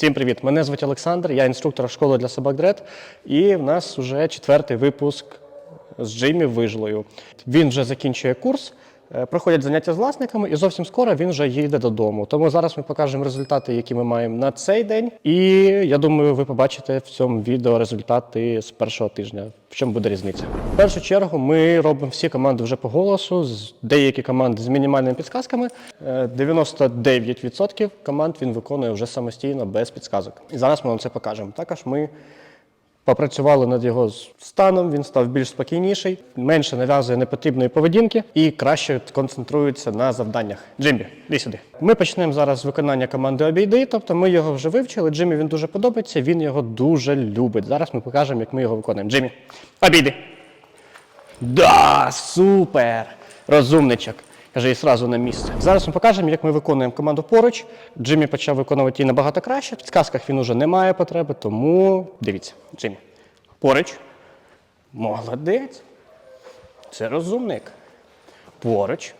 Всім привіт! Мене звуть Олександр, я інструктор школи для собак Дред, і в нас вже четвертий випуск з Джиммі Вижлою. Він вже закінчує курс, проходять заняття з власниками, і зовсім скоро він вже їде додому. Тому зараз ми покажемо результати, які ми маємо на цей день. І я думаю, ви побачите в цьому відео результати з першого тижня. В чому буде різниця? В першу чергу ми робимо всі команди вже по голосу, з- деякі команди з мінімальними підсказками. Е, 99% команд він виконує вже самостійно без підсказок. І зараз ми вам це покажемо. Також ми попрацювали над його станом, він став більш спокійніший, менше нав'язує непотрібної поведінки і краще концентрується на завданнях. Джимбі, іди сюди. Ми почнемо зараз з виконання команди обійди. Тобто ми його вже вивчили. Джиммі він дуже подобається, він його дуже любить. Зараз ми покажемо, як ми його виконуємо. Джиммі, обійди. Да, супер! Розумничок. Каже, і сразу на місце. Зараз ми покажемо, як ми виконуємо команду поруч. Джиммі почав виконувати її набагато краще. В підказках він уже не має потреби, тому дивіться, Джиммі. Поруч. Молодець. Це розумник. Поруч.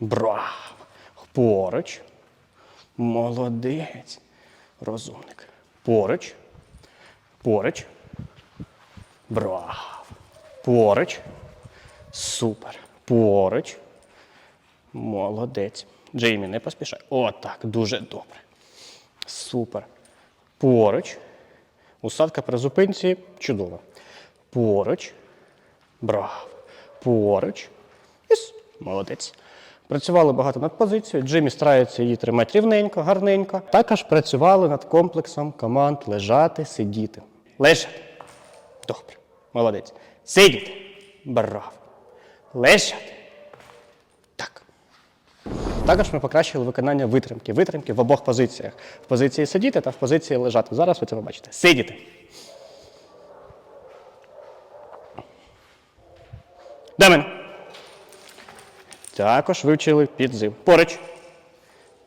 Браво. Поруч. Молодець. Розумник. Поруч. Поруч. Браво. Поруч. Супер. Поруч. Молодець. Джеймі, не поспішай. Отак, дуже добре. Супер. Поруч. Усадка при зупинці. Чудово. Поруч. Браво. Поруч. Іс. Молодець. Працювали багато над позицією. Джиммі старається її тримати рівненько, гарненько. Також працювали над комплексом команд лежати, сидіти. Лежати. Добре. Молодець. Сидіти. Браво. Лежати. Так. Також ми покращили виконання витримки. Витримки в обох позиціях. В позиції сидіти та в позиції лежати. Зараз ви це побачите. Сидіти. Демен. Також вивчили підзив. Поруч.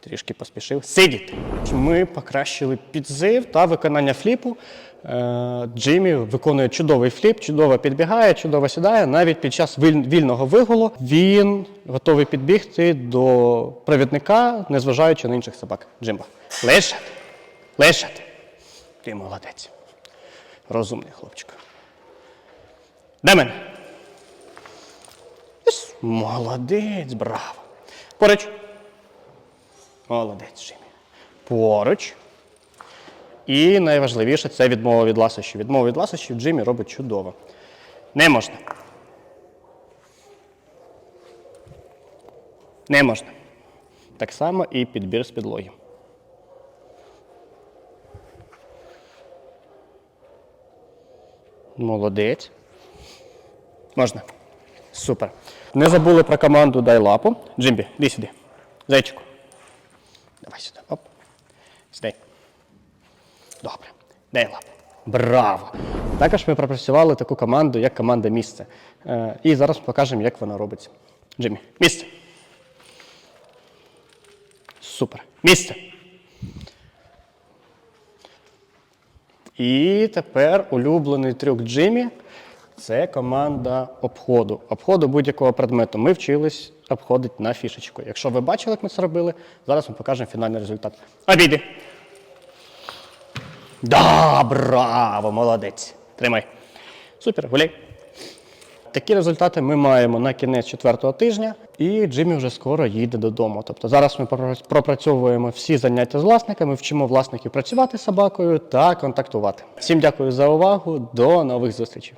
Трішки поспішив. Сидіти. Ми покращили підзив та виконання фліпу. Е, Джиммі виконує чудовий фліп, чудово підбігає, чудово сідає. Навіть під час вільного вигулу він готовий підбігти до провідника, незважаючи на інших собак. Джимбо. Лежати. Лежати. Ти молодець. Розумний хлопчик. Демен. Ес, Молодець, браво. Поруч. Молодець, Джиммі. Поруч. І найважливіше це відмова від ласощів. Відмова від ласощів Джиммі робить чудово. Не можна. Не можна. Так само і підбір з підлоги. Молодець. Можна. Супер. Не забули про команду дай лапу. Джимбі, іди сюди. Зайчику. Давай сюди. Оп. Сідай. Добре. Дай. Браво! Також ми пропрацювали таку команду, як команда місце. Е, і зараз покажемо, як вона робиться. Джиммі, місце. Супер. Місце. І тепер улюблений трюк Джиммі це команда обходу. Обходу будь-якого предмету. Ми вчились обходити на фішечку. Якщо ви бачили, як ми це робили, зараз ми покажемо фінальний результат. Обійди. Да, браво, молодець. Тримай. Супер, гуляй. Такі результати ми маємо на кінець четвертого тижня, і Джиммі вже скоро їде додому. Тобто зараз ми пропрацьовуємо всі заняття з власниками, вчимо власників працювати з собакою та контактувати. Всім дякую за увагу. До нових зустрічей.